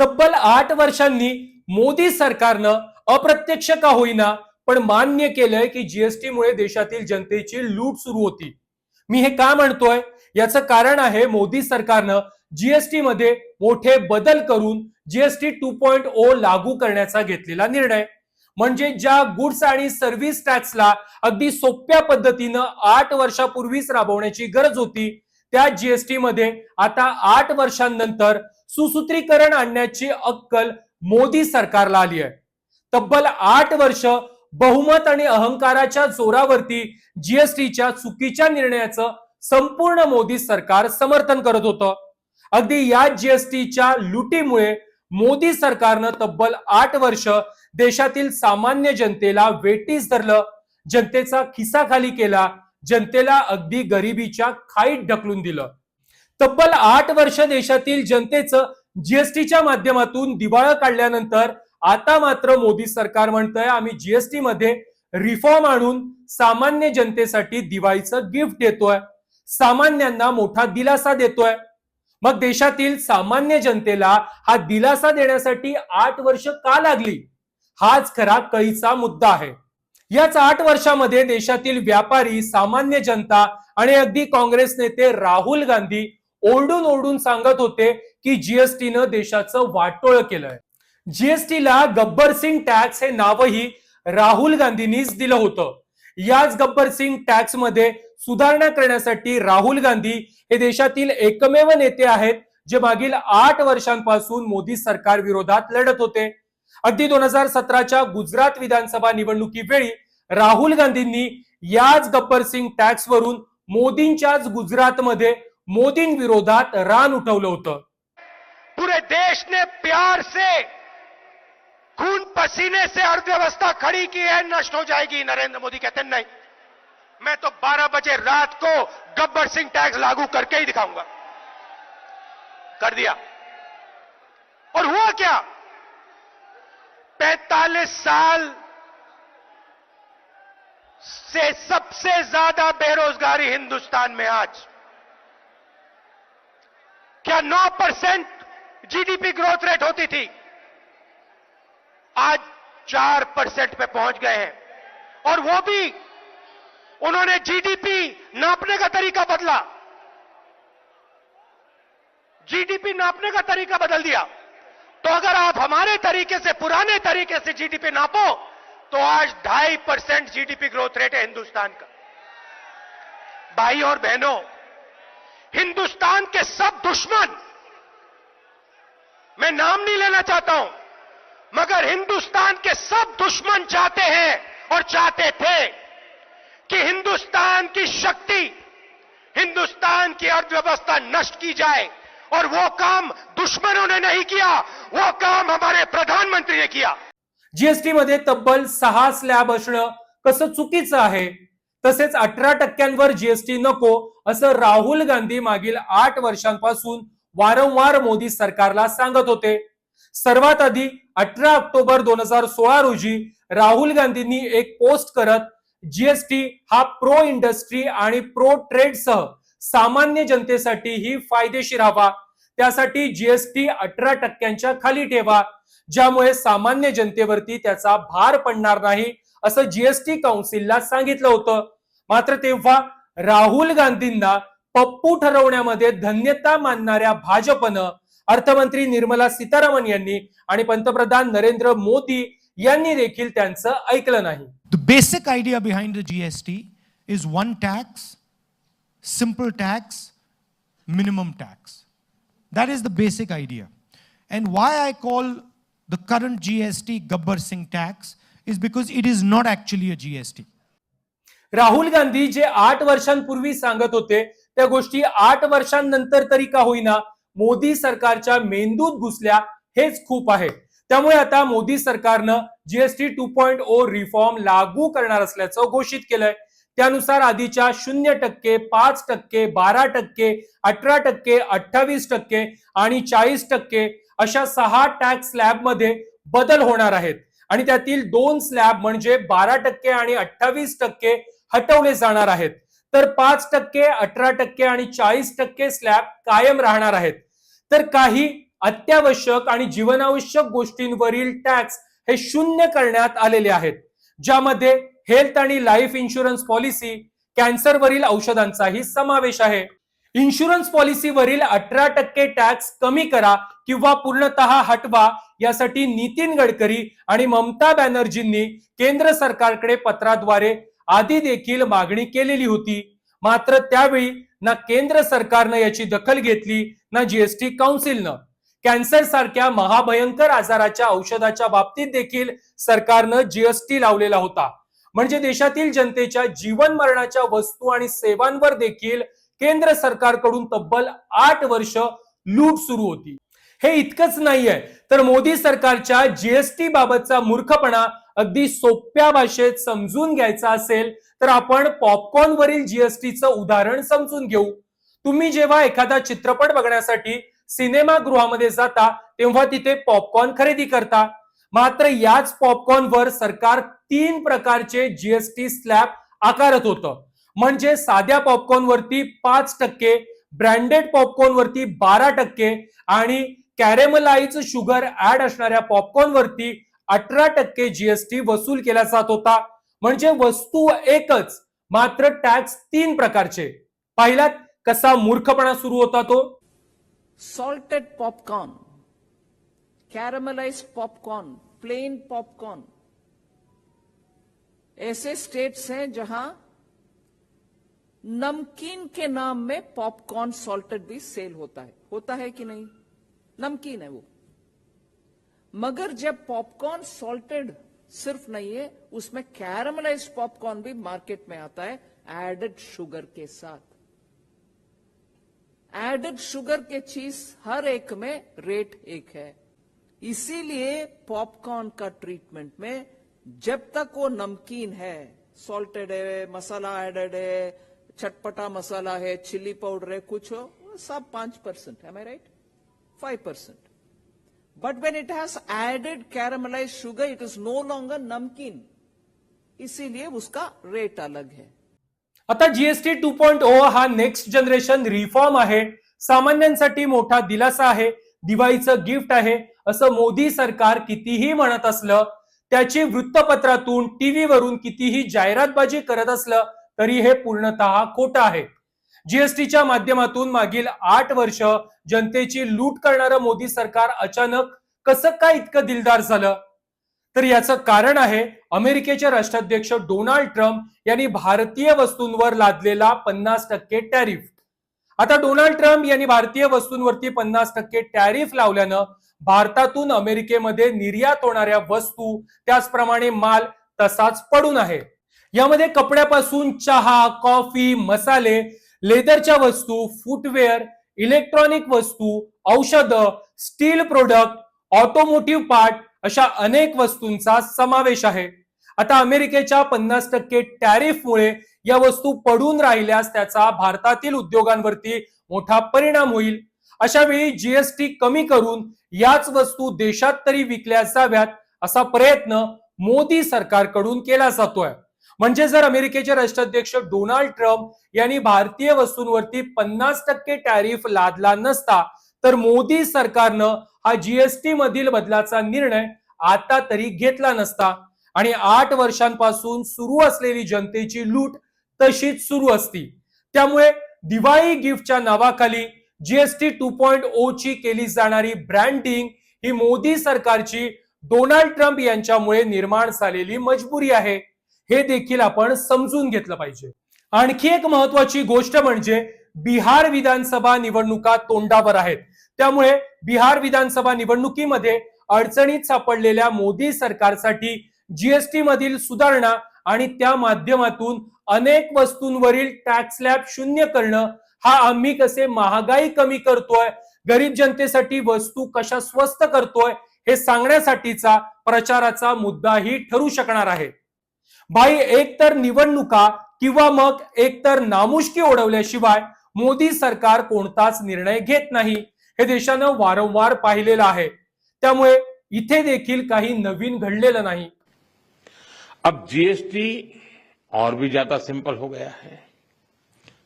तब्बल आठ वर्षांनी मोदी सरकारनं अप्रत्यक्ष का होईना पण मान्य केलंय की जीएसटी मुळे देशातील जनतेची लूट सुरू होती. मी हे का म्हणतोय? याचं कारण आहे मोदी सरकारनं जीएसटी मध्ये मोठे बदल करून जीएसटी टू पॉइंट ओ लागू करण्याचा घेतलेला निर्णय. म्हणजे ज्या गुड्स आणि सर्व्हिस टॅक्सला अगदी सोप्या पद्धतीनं आठ वर्षापूर्वीच राबवण्याची गरज होती त्या जीएसटी मध्ये आता आठ वर्षांनंतर सुसूत्रीकरण आणण्याची अक्कल मोदी सरकारला आली आहे. तब्बल आठ वर्ष बहुमत आणि अहंकाराच्या जोरावरती जीएसटीच्या चुकीच्या निर्णयाचं संपूर्ण मोदी सरकार समर्थन करत होतं. अगदी या जीएसटीच्या लुटीमुळे मोदी सरकारनं तब्बल आठ वर्ष देशातील सामान्य जनतेला वेटीस धरलं जनतेचा खिसा खाली केला जनतेला अगदी गरिबीच्या खाईत ढकलून दिलं. तब्बल आठ वर्ष देशातील जनतेचं जीएसटीच्या माध्यमातून दिवाळं काढल्यानंतर आता मात्र मोदी सरकार म्हणतंय आम्ही जीएसटी मध्ये रिफॉर्म आणून सामान्य जनतेसाठी दिवाळीचं गिफ्ट देतोय. सामान्यांना मोठा दिलासा देतोय. मग देशातील सामान्य जनतेला हा दिलासा देण्यासाठी आठ वर्ष का लागली? हाच खरा कळीचा मुद्दा आहे. याच आठ वर्षामध्ये देशातील व्यापारी सामान्य जनता आणि अगदी काँग्रेस नेते राहुल गांधी ओरडून ओरडून सांगत होते की जीएसटीनं देशाचं वाटोळ केलंय. जीएसटीला गब्बर सिंग टॅक्स हे नावही राहुल गांधींनीच दिलं होतं. याच गब्बर सिंग टॅक्समध्ये सुधारणा करण्यासाठी राहुल गांधी हे देशातील एकमेव नेते आहेत जे मागील आठ वर्षांपासून मोदी सरकार विरोधात लढत होते. अगदी दोन हजार सतराच्या गुजरात विधानसभा निवडणुकीवेळी राहुल गांधींनी याच गब्बर सिंग टॅक्स वरून मोदींच्याच गुजरातमध्ये मोदींविरोधात रान उठवलं होतं. पूरे देश ने प्यार से खून पसीने से अर्थव्यवस्था खड़ी की है नष्ट हो जाएगी नरेंद्र मोदी कहते नहीं मैं तो 12 बजे रात को गब्बर सिंह टैक्स लागू करके ही दिखाऊंगा। कर दिया। और हुआ क्या? 45 साल से सबसे ज़्यादा बेरोजगारी हिंदुस्तान में आज। क्या 9 परसेंट जीडीपी ग्रोथ रेट होती थी? आज 4 परसेंट पे पहुँच गए हैं। और वो भी उन्होंने जीडीपी नापने का तरीका बदला। जीडीपी नापने का तरीका बदल दिया। तो अगर आप हमारे तरीके से, पुराने तरीके से जीडीपी नापो तो आज ढाई परसेंट जीडीपी ग्रोथ रेट है हिंदुस्तान का। भाई और बहनों, हिंदुस्तान के सब दुश्मन, मैं नाम नहीं लेना चाहता हूँ, मगर हिंदुस्तान के सब दुश्मन चाहते हैं और चाहते थे कि हिंदुस्तान की शक्ति, हिंदुस्तान की अर्थव्यवस्था नष्ट की जाए, और वो काम दुश्मनों ने नहीं किया। वो काम हमारे प्रधानमंत्री ने किया। जीएसटी मध्ये तब्बल सहा स्लॅब असणं कसं चुकीचं आहे? तसेच अठरा टक्क्यांवर जीएसटी नको असं राहुल गांधी मागील आठ वर्षांपासून वारंवार मोदी सरकारला सांगत होते. सर्वात आधी अठरा ऑक्टोबर दोन हजार सोळा रोजी राहुल गांधींनी एक पोस्ट करत जीएसटी हा प्रो इंडस्ट्री आणि प्रो ट्रेड सह सामान्य जनतेसाठीही फायदेशीर हवा त्यासाठी जीएसटी अठरा टक्क्यांच्या खाली ठेवा. ज्यामुळे सामान्य जनतेवरती त्याचा भार पडणार नाही असं जीएसटी काउन्सिलला सांगितलं होतं. मात्र तेव्हा राहुल गांधींना पप्पू ठरवण्यामध्ये धन्यता मानणाऱ्या भाजपनं अर्थमंत्री निर्मला सीतारामन यांनी आणि पंतप्रधान नरेंद्र मोदी यांनी देखील त्यांचं ऐकलं नाही. Basic idea idea behind the GST is one tax simple tax minimum. That is the basic idea. And why I call the current GST Gabbar Singh tax is because it is not actually a GST. Rahul Gandhi जे आठ वर्षांपूर्वी सांगत होते त्या गोष्टी आठ वर्षांनंतर तरी का होईना मोदी सरकारच्या मेंदूत घुसल्या हेच खूप आहे त्यामुळे आता मोदी सरकारनं GST two point o reform लागू करणार असल्याचं घोषित केलंय त्यानुसार आधीच्या शून्य टक्के पाच टक्के बारा टक्के अठरा टक्के अठ्ठावीस टक्के आणि चाळीस टक्के अशा सहा टॅक्स स्लॅबमध्ये बदल होणार आहेत. आणि त्यातील दोन स्लॅब म्हणजे बारा टक्के आणि अठ्ठावीस टक्के हटवले जाणार आहेत. तर पाच टक्के अठरा टक्के आणि चाळीस टक्के स्लॅब कायम राहणार आहेत. तर काही अत्यावश्यक आणि जीवनावश्यक गोष्टींवरील टॅक्स हे शून्य करण्यात आलेले आहेत. ज्यामध्ये हेल्थ आणि लाईफ इन्शुरन्स पॉलिसी कॅन्सरवरील औषधांचाही समावेश आहे. इन्शुरन्स पॉलिसीवरील अठरा टक्के टॅक्स कमी करा किंवा पूर्णतः हटवा यासाठी नितीन गडकरी आणि ममता बॅनर्जींनी केंद्र सरकारकडे पत्राद्वारे आधी देखील मागणी केलेली होती. मात्र त्यावेळी ना केंद्र सरकारनं याची दखल घेतली ना जीएसटी काउन्सिलनं कॅन्सर सारख्या महाभयंकर आजाराच्या औषधाच्या बाबतीत देखील सरकारनं जीएसटी लावलेला होता. म्हणजे देशातील जनतेच्या जीवन मरणाच्या वस्तू आणि सेवांवर देखील केंद्र सरकारकडून तब्बल आठ वर्ष लूट सुरू होती. हे इतकंच नाहीये तर मोदी सरकारच्या जीएसटी बाबतचा मूर्खपणा अगदी सोप्या भाषेत समजून घ्यायचा असेल तर आपण पॉपकॉर्न वरील जीएसटीचं उदाहरण समजून घेऊ. तुम्ही जेव्हा एखादा चित्रपट बघण्यासाठी सिनेमागृहामध्ये जाता तेव्हा तिथे पॉपकॉर्न खरेदी करता. मात्र याच पॉपकॉर्नवर सरकार तीन प्रकारचे जीएसटी स्लॅब आकारत होतं. म्हणजे साध्या पॉपकॉर्न वरती पाच टक्के ब्रँडेड पॉपकॉर्न वरती बारा टक्के आणि कॅरेमलाईज शुगर ऍड असणाऱ्या पॉपकॉर्नवरती अठरा टक्के जीएसटी वसूल केला जात होता. म्हणजे वस्तू एकच मात्र टॅक्स तीन प्रकारचे. पाहिलात कसा मूर्खपणा सुरू होता तो? Salted popcorn caramelized popcorn plain popcorn ऐसे स्टेट्स हैं जहाँ नमकीन के नाम में पॉपकॉर्न सॉल्टेड भी सेल होता है। होता है कि नहीं? नमकीन है वो। मगर जब पॉपकॉर्न सॉल्टेड सिर्फ़ नहीं है, उसमें कैरमलाइज पॉपकॉर्न भी मार्केट में आता है एडेड शुगर के साथ। एडेड शुगर के चीज़ हर एक में रेट एक है। इसीलिए पॉपकॉर्न का ट्रीटमेंट में जब तक वो नमकीन है सॉल्टेड है, मसाला एडेड है, चटपटा मसाला है चिल्ली पाउडर है, कुछ हो सब पाँच परसेंट है right five percent. But when it has added caramelised sugar it is no longer namkeen. इसीलिए उसका रेट अलग है। आता जीएसटी टू पॉइंट ओ हा नेक्स्ट जनरेशन रिफॉर्म आहे. सामान्यांसाठी मोठा दिलासा आहे. दिवाळीचं गिफ्ट आहे असं मोदी सरकार कितीही म्हणत असलं त्याची वृत्तपत्रातून टीव्हीवरून कितीही जाहिरातबाजी करत असलं तरी हे पूर्णतः खोटं आहे. जीएसटीच्या माध्यमातून मागील आठ वर्ष जनतेची लूट करणारं मोदी सरकार अचानक कसं काय इतकं दिलदार झालं? तर याचं कारण आहे अमेरिकेचे राष्ट्राध्यक्ष डोनाल्ड ट्रम्प यांनी भारतीय वस्तूंवर लादलेला पन्नास टक्के टॅरिफ. आता डोनाल्ड ट्रम्प यांनी भारतीय वस्तूंवरती पन्नास टक्के टॅरिफ लावल्यानं भारतातून अमेरिकेमध्ये निर्यात होणाऱ्या वस्तू त्याचप्रमाणे माल तसाच पडून आहे. यामध्ये कपड्यापासून चहा कॉफी मसाले लेदरच्या वस्तू फुटवेअर इलेक्ट्रॉनिक वस्तू औषधं स्टील प्रोडक्ट ऑटोमोटिव्ह पार्ट अशा अनेक वस्तूंचा समावेश आहे. आता अमेरिकेच्या पन्नास टक्के टॅरिफमुळे या वस्तू पडून राहिल्यास त्याचा भारतातील उद्योगांवरती मोठा परिणाम होईल. अशा वेळी जीएसटी कमी करून याच वस्तू देशात तरी विकल्या जाव्यात असा प्रयत्न मोदी सरकारकडून केला जातोय. म्हणजे जर अमेरिकेचे राष्ट्राध्यक्ष डोनाल्ड ट्रम्प यांनी भारतीय वस्तूंवरती पन्नास टक्के टॅरिफ लादला नसता तर मोदी सरकारनं हा जीएसटी मधील बदलाचा निर्णय आता तरी घेतला नसता. आणि आठ वर्षांपासून सुरू असलेली जनतेची लूट तशीच सुरू असती. त्यामुळे दिवाळी गिफ्टच्या नावाखाली जीएसटी टू पॉइंट ओ ची केली जाणारी ब्रँडिंग ही मोदी सरकारची डोनाल्ड ट्रम्प यांच्यामुळे निर्माण झालेली मजबुरी आहे. हे देखील आपण समजून घेतलं पाहिजे. आणखी एक महत्वाची गोष्ट म्हणजे बिहार विधानसभा निवडणुका तोंडावर आहेत. त्यामुळे बिहार विधानसभा निवडणुकीमध्ये अडचणीत सापडलेल्या मोदी सरकारसाठी जीएसटी मधील सुधारणा आणि त्या माध्यमातून अनेक वस्तूंवरील टॅक्स स्लॅब शून्य करणं हा आम्ही कसे महागाई कमी करतोय गरीब जनतेसाठी वस्तू कशा स्वस्त करतोय हे सांगण्यासाठीचा प्रचाराचा मुद्दाही ठरू शकणार आहे. भाई एकतर निवडणुका किंवा मग एकतर नामुष्की ओढवल्याशिवाय मोदी सरकार कोणताच निर्णय घेत नाही हे देशानं वारंवार पाहिलेलं आहे. त्यामुळे इथे देखील काही नवीन घडलेलं नाही. अब जीएसटी और भी ज़्यादा सिंपल हो गया है,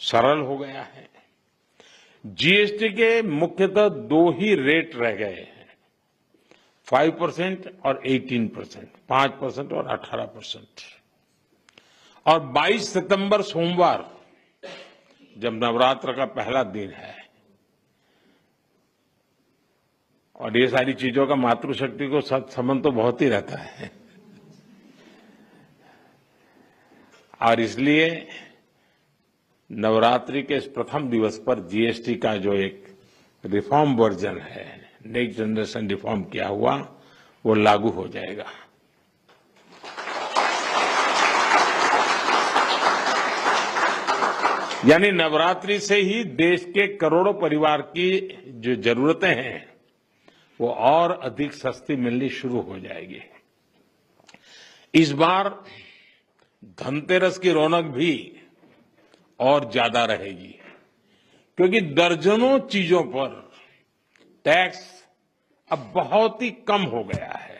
सरल हो गया है। जीएसटी के मुख्यतः दो ही रेट रह गए हैं फाइव परसेंट और एटीन परसेंट पाँच परसेंट और अठारह परसेंट और 22 सितंबर सोमवार, जब नवरात्र का पहला दिन है, और ये सारी चीज़ों का मातृशक्ति को संबंध तो बहुत ही रहता है। और इसलिए नवरात्रि के इस प्रथम दिवस पर जीएसटी का जो एक रिफॉर्म वर्जन है नेक्स्ट जनरेशन रिफॉर्म किया हुआ, वो लागू हो जाएगा। यानी नवरात्रि से ही देश के करोड़ों परिवार की जो जरूरतें हैं, वो और अधिक सस्ती मिलनी शुरू हो जाएगी। इस बार धनतेरस की रौनक भी और ज़्यादा रहेगी। क्योंकि दर्जनों चीज़ों पर टैक्स अब बहुत ही कम हो गया है।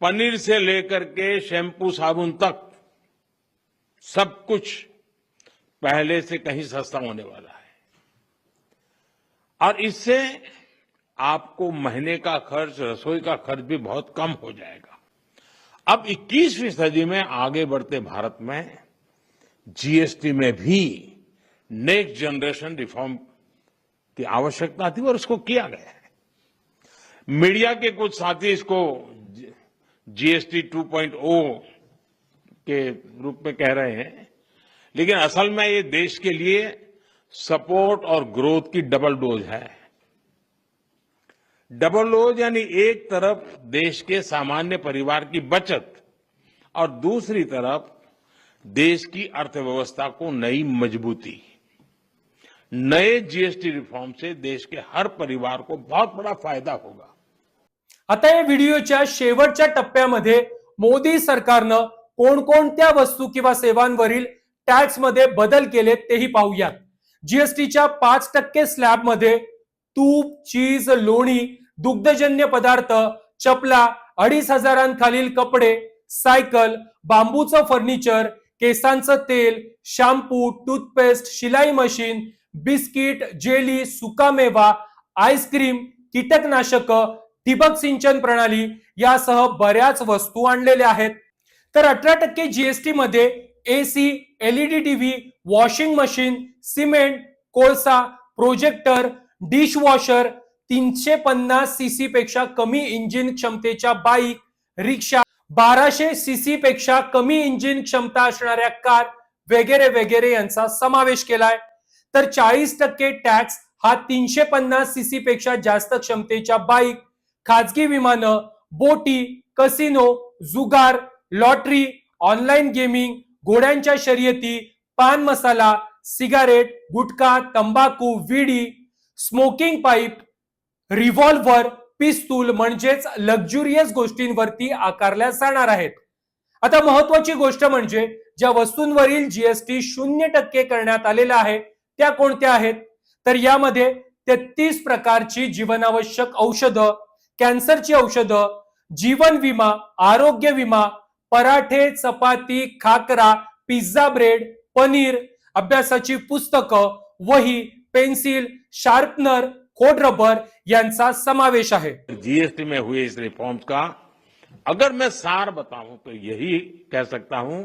पनीर से लेकर के शैम्पू, साबुन तक सब कुछ पहले से कहीं सस्ता होने वाला है। और इससे आपको महीने का खर्च, रसोई का खर्च भी बहुत कम हो जाएगा। अब 21वीं सदी में आगे बढ़ते भारत में जीएसटी में भी नेक्स्ट जनरेशन रिफॉर्म की आवश्यकता थी और उसको किया गया है। मीडिया के कुछ साथी इसको जीएसटी 2.0 के रूप में कह रहे हैं, लेकिन असल में ये देश के लिए सपोर्ट और ग्रोथ की डबल डोज है। डबल डोज यानी एक तरफ देश के सामान्य परिवार की बचत और दूसरी तरफ देश की अर्थव्यवस्था को नई मजबूती। नए जीएसटी रिफॉर्म से देश के हर परिवार को बहुत बड़ा फायदा होगा। आता या व्हिडिओच्या शेवटच्या टप्प्यामध्ये मोदी सरकारनं कोणकोणत्या वस्तू किंवा सेवांवरील टॅक्समध्ये बदल केले तेही पाहूयात. जीएसटीच्या पाच टक्के स्लॅबमध्ये तूप चीज लोणी दुग्धजन्य पदार्थ चपला अडीच हजारांखालील कपडे सायकल बांबूचं फर्निचर केसांचं तेल शॅम्पू टूथपेस्ट शिलाई मशीन बिस्किट जेली सुकामेवा आईस्क्रीम कीटकनाशक ठिबक सिंचन प्रणाली यासह बऱ्याच वस्तू आणलेल्या आहेत. तर अठरा टक्के जीएसटी मध्ये AC LED TV washing machine cement कोळसा प्रोजेक्टर डिशवॉशर तीनशे पन्नास सीसी पेक्षा कमी इंजिन क्षमतेच्या बाईक रिक्षा बाराशे सीसी पेक्षा कमी इंजिन क्षमता असणाऱ्या कार वगैरे वगैरे यांचा समावेश केलाय. तर चाळीस टक्के टॅक्स हा तीनशे पन्नास सीसी पेक्षा जास्त क्षमतेच्या बाईक खाजगी विमानं बोटी कसिनो जुगार लॉटरी ऑनलाईन गेमिंग घोड्यांच्या शर्यती पान मसाला सिगारेट गुटखा तंबाखू विडी स्मोकिंग पाईप रिव्हॉल्व्हर पिस्तूल म्हणजेच लक्झुरियस गोष्टींवरती आकारल्या जाणार आहेत. आता महत्वाची गोष्ट म्हणजे ज्या वस्तूंवरील जीएसटी शून्य टक्के करण्यात आलेला आहे त्या कोणत्या आहेत? तर यामध्ये तेहतीस प्रकारची जीवनावश्यक औषधं कॅन्सरची औषधं जीवन विमा आरोग्य विमा पराठे चपाती खाकरा पिझ्झा ब्रेड पनीर अभ्यासाची पुस्तकं वही पेन्सिल शार्पनर खोड रबर समावेश आहे. जीएसटी में हुए इस रिफॉर्म का, अगर मैं सार बताऊँ तो यही कह सकता हूँ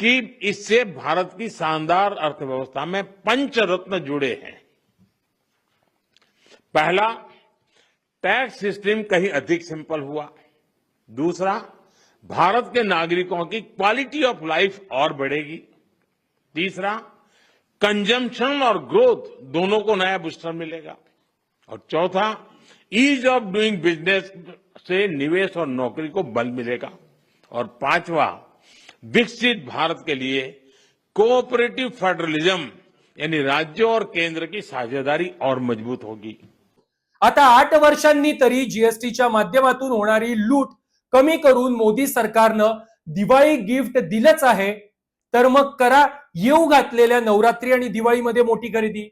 कि इससे भारत की शानदार अर्थव्यवस्था में पंचरत्न जुड़े हैं। पहला टैक्स सिस्टम कहीं अधिक सिंपल हुआ। दूसरा, भारत के नागरिकों की क्वालिटी ऑफ़ लाइफ और बढ़ेगी। तीसरा कंजम्पशन और ग्रोथ दोनों को नया बूस्टर मिलेगा। और चौथा ईज ऑफ डूइंग बिजनेस से निवेश और नौकरी को बल मिलेगा। और पांचवा विकसित भारत के लिए कोऑपरेटिव फेडरलिज्म यानी राज्यों और केंद्र की साझेदारी और मजबूत होगी। आता आठ वर्षांनी तरी जीएसटीच्या माध्यमातून होणारी लूट कमी करून मोदी सरकारनं दिवाळी गिफ्ट दिलंच आहे. तर मग करा येऊ घातलेल्या नवरात्री आणि दिवाळीमध्ये मोठी खरेदी.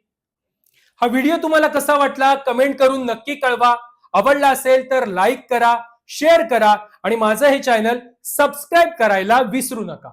हा व्हिडिओ तुम्हाला कसा वाटला कमेंट करून नक्की कळवा. आवडला असेल तर लाईक करा शेअर करा आणि माझं हे चॅनल सबस्क्राईब करायला विसरू नका.